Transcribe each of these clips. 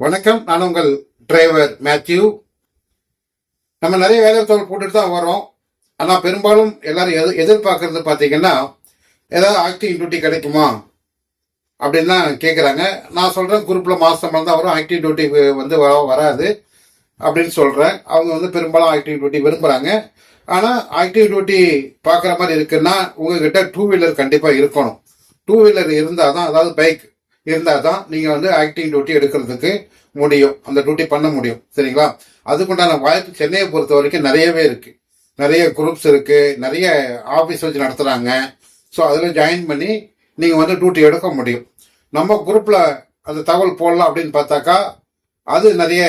வணக்கம். நான் உங்கள் டிரைவர் மேத்யூ நம்ம நிறைய வேலை போட்டுட்டு தான் வரோம் ஆனால் பெரும்பாலும் எல்லாரும் எது எதிர்பார்க்கறது பார்த்தீங்கன்னா ஏதாவது ஆக்டிங் டியூட்டி கிடைக்குமா? அப்படின்னு தான் கேட்குறாங்க நான் சொல்கிறேன் குரூப்பில் மாதம் தான் வரும். ஆக்டிவ் டியூட்டி வந்து வர வராது அப்படின்னு சொல்கிறேன் அவங்க வந்து பெரும்பாலும் ஆக்டிவ் டியூட்டி விரும்புகிறாங்க ஆனால் ஆக்டிவ் டியூட்டி பார்க்குற மாதிரி இருக்குன்னா உங்ககிட்ட டூ வீலர் கண்டிப்பாக இருக்கணும். டூ வீலர் இருந்தால் தான் அதாவது பைக் இருந்தால் தான் நீங்கள் வந்து ஆக்டிங் டியூட்டி எடுக்கிறதுக்கு முடியும். அந்த டியூட்டி பண்ண முடியும். சரிங்களா? அதுக்குண்டான வாய்ப்பு சென்னையை பொறுத்த வரைக்கும் நிறையவே இருக்குது நிறைய குரூப்ஸ் இருக்குது நிறைய ஆஃபீஸ் வச்சு நடத்துகிறாங்க ஸோ அதில் ஜாயின் பண்ணி நீங்கள் வந்து டியூட்டி எடுக்க முடியும். நம்ம குரூப்பில் அந்த தகவல் போடலாம் அப்படின்னு பார்த்தாக்கா அது நிறைய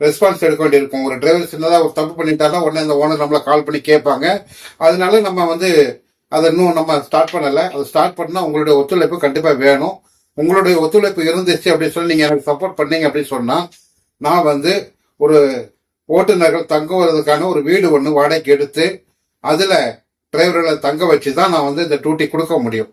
ரெஸ்பான்ஸ் எடுக்க வேண்டியிருக்கும். ஒரு டிரைவர் சின்னதாக ஒரு தப்பு பண்ணிட்டாலும் உடனே அந்த ஓனர் நம்மளை கால் பண்ணி கேட்பாங்க. அதனால நம்ம வந்து அதை இன்னும் நம்ம ஸ்டார்ட் பண்ணலை. அதை ஸ்டார்ட் பண்ணால் உங்களுடைய ஒத்துழைப்பு கண்டிப்பாக வேணும். உங்களுடைய ஒத்துழைப்பு இருந்துச்சு அப்படின்னு சொல்லி நீங்கள் எனக்கு சப்போர்ட் பண்ணீங்க அப்படின்னு சொன்னால் நான் வந்து ஒரு ஓட்டுநர்கள் தங்குவதற்கான ஒரு வீடு ஒன்று வாடகைக்கு எடுத்து அதில் டிரைவர்களை தங்க வச்சு தான் நான் வந்து இந்த டியூட்டி கொடுக்க முடியும்.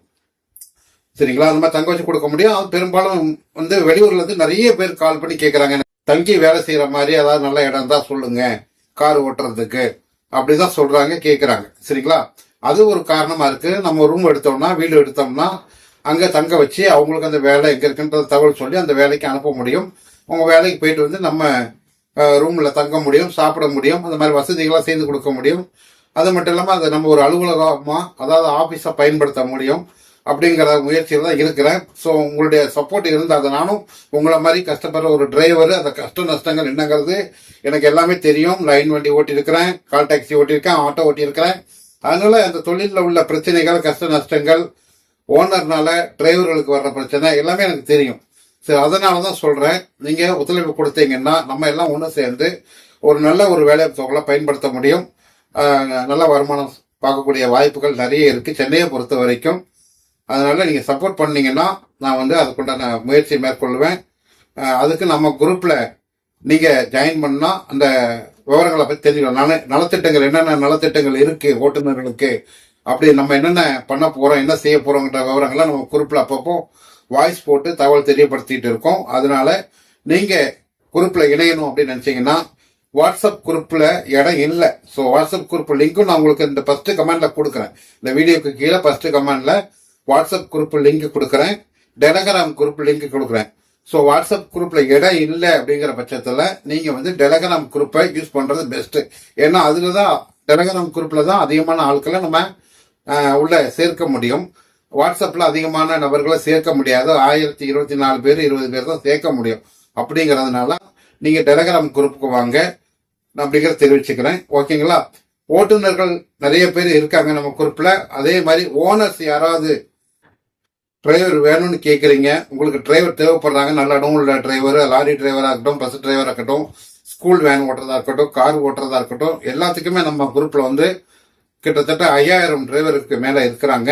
சரிங்களா? அந்த மாதிரி தங்க வச்சு கொடுக்க முடியும். அது பெரும்பாலும் வந்து வெளியூர்லேருந்து நிறைய பேர் கால் பண்ணி கேட்குறாங்க தங்கி வேலை செய்கிற மாதிரி ஏதாவது நல்ல இடம் தான் சொல்லுங்கள் கார் ஓட்டுறதுக்கு அப்படி தான் சொல்கிறாங்க கேட்குறாங்க சரிங்களா? அது ஒரு காரணமாக இருக்குது நம்ம ரூம் எடுத்தோம்னா வீடு எடுத்தோம்னா அங்கே தங்க வச்சு அவங்களுக்கு அந்த வேலை எங்கே இருக்குன்ற தகவல் சொல்லி அந்த வேலைக்கு அனுப்ப முடியும். உங்கள் வேலைக்கு போயிட்டு வந்து நம்ம ரூமில் தங்க முடியும் சாப்பிட முடியும் அந்த மாதிரி வசதிகளாக செய்து கொடுக்க முடியும். அது மட்டும் இல்லாமல் அதை நம்ம ஒரு அலுவலகமாக அதாவது ஆஃபீஸாக பயன்படுத்த முடியும் அப்படிங்கிற முயற்சியில் தான் இருக்கிறேன். ஸோ உங்களுடைய சப்போர்ட் இருந்தால் அதை நானும் உங்களை மாதிரி கஷ்டப்படுற ஒரு டிரைவர் அந்த கஷ்ட நஷ்டங்கள் என்னங்கிறது எனக்கு எல்லாமே தெரியும். லைன் வண்டி ஓட்டியிருக்கிறேன் கால் டாக்ஸி ஓட்டியிருக்கேன் ஆட்டோ ஓட்டியிருக்கிறேன். அதனால அந்த தொழிலில் உள்ள பிரச்சனைகள் கஷ்ட நஷ்டங்கள் ஓனர்னால டிரைவர்களுக்கு வர்ற பிரச்சனை எல்லாமே எனக்கு தெரியும். சரி அதனால தான் சொல்கிறேன் நீங்கள் ஒத்துழைப்பு கொடுத்தீங்கன்னா நம்ம எல்லாம் ஒன்று சேர்ந்து ஒரு நல்ல ஒரு வேலை தொகை பயன்படுத்த முடியும். நல்ல வருமானம் பார்க்கக்கூடிய வாய்ப்புகள் நிறைய இருக்குது சென்னையை பொறுத்த வரைக்கும். அதனால் நீங்கள் சப்போர்ட் பண்ணீங்கன்னா நான் வந்து அதுக்குண்டான முயற்சி மேற்கொள்வேன். அதுக்கு நம்ம குரூப்பில் நீங்கள் ஜாயின் பண்ணால் அந்த விவரங்களை பற்றி தெரிஞ்சுக்கலாம். நல நலத்திட்டங்கள் என்னென்ன நலத்திட்டங்கள் இருக்குது ஓட்டுநர்களுக்கு அப்படி நம்ம என்னென்ன பண்ண போகிறோம் என்ன செய்ய போகிறோங்கிற விவரங்களை நம்ம குரூப்பில் அப்பப்போ வாய்ஸ் போட்டு தகவல் தெரியப்படுத்திட்டு இருக்கோம். அதனால நீங்கள் குரூப்பில் இணையணும் அப்படின்னு நினச்சிங்கன்னா வாட்ஸ்அப் குரூப்பில் இடம் இல்லை. ஸோ வாட்ஸ்அப் குரூப் லிங்க்கும் நான் உங்களுக்கு இந்த ஃபஸ்ட்டு கமெண்டில் கொடுக்குறேன். இந்த வீடியோக்கு கீழே ஃபஸ்ட்டு கமெண்டில் வாட்ஸ்அப் குரூப் லிங்க் கொடுக்குறேன். டெலகிராம் குரூப் லிங்க் கொடுக்குறேன். ஸோ வாட்ஸ்அப் குரூப்பில் இடம் இல்லை அப்படிங்கிற பட்சத்தில் நீங்கள் வந்து டெலகிராம் குரூப்பை யூஸ் பண்ணுறது பெஸ்ட்டு ஏன்னா அதில் தான் டெலகிராம் குரூப்பில் தான் அதிகமான ஆட்களை நம்ம உள்ள சேர்க்க முடியும். வாட்ஸ்அப்பில் அதிகமான நபர்களை சேர்க்க முடியாது. ஆயிரத்தி இருபத்தி நாலு பேர் இருபது பேர் தான் சேர்க்க முடியும். அப்படிங்கறதுனால நீங்கள் டெலகிராம் குரூப்புக்கு வாங்க. நான் அப்படிங்கிறத தெரிவிச்சுக்கிறேன். ஓகேங்களா? ஓட்டுநர்கள் நிறைய பேர் இருக்காங்க நம்ம குரூப்பில் அதே மாதிரி ஓனர்ஸ் யாராவது டிரைவர் வேணும்னு கேட்குறீங்க உங்களுக்கு டிரைவர் தேவைப்படுறாங்க நல்ல இடம் உள்ள டிரைவர் லாரி டிரைவராக இருக்கட்டும் பஸ் டிரைவராக இருக்கட்டும் ஸ்கூல் வேன் ஓட்டுறதா இருக்கட்டும் கார் ஓட்டுறதா இருக்கட்டும் எல்லாத்துக்குமே நம்ம குரூப்பில் வந்து கிட்டத்தட்ட ஐயாயிரம் டிரைவருக்கு மேலே இருக்கிறாங்க.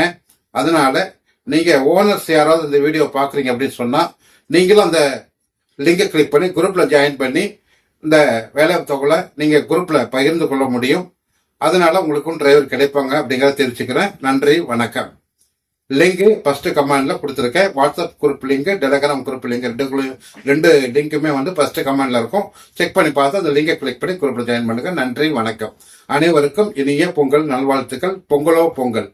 அதனால நீங்கள் ஓனர்ஸ் யாராவது இந்த வீடியோ பார்க்குறீங்க அப்படின்னு சொன்னால் நீங்களும் அந்த லிங்கை கிளிக் பண்ணி குரூப்பில் ஜாயின் பண்ணி இந்த வேலை தொகையை நீங்கள் குரூப்பில் பகிர்ந்து கொள்ள முடியும். அதனால உங்களுக்கும் டிரைவர் கிடைப்பாங்க அப்படிங்கிறத தெரிவிச்சுக்கிறேன் நன்றி வணக்கம். லிங்க் ஃபர்ஸ்ட் கமாண்ட்ல கொடுத்துருக்கேன். WhatsApp group link Telegram group link ரெண்டு ரெண்டு லிங்க்குமே வந்து ஃபர்ஸ்ட் கமாண்ட்ல இருக்கும். செக் பண்ணி பார்த்து அந்த லிங்கை கிளிக் பண்ணி குரூப்ல ஜாயின் பண்ணுங்க. நன்றி வணக்கம். அனைவருக்கும் இனிய பொங்கல் நல்வாழ்த்துக்கள். பொங்கலோ பொங்கல்.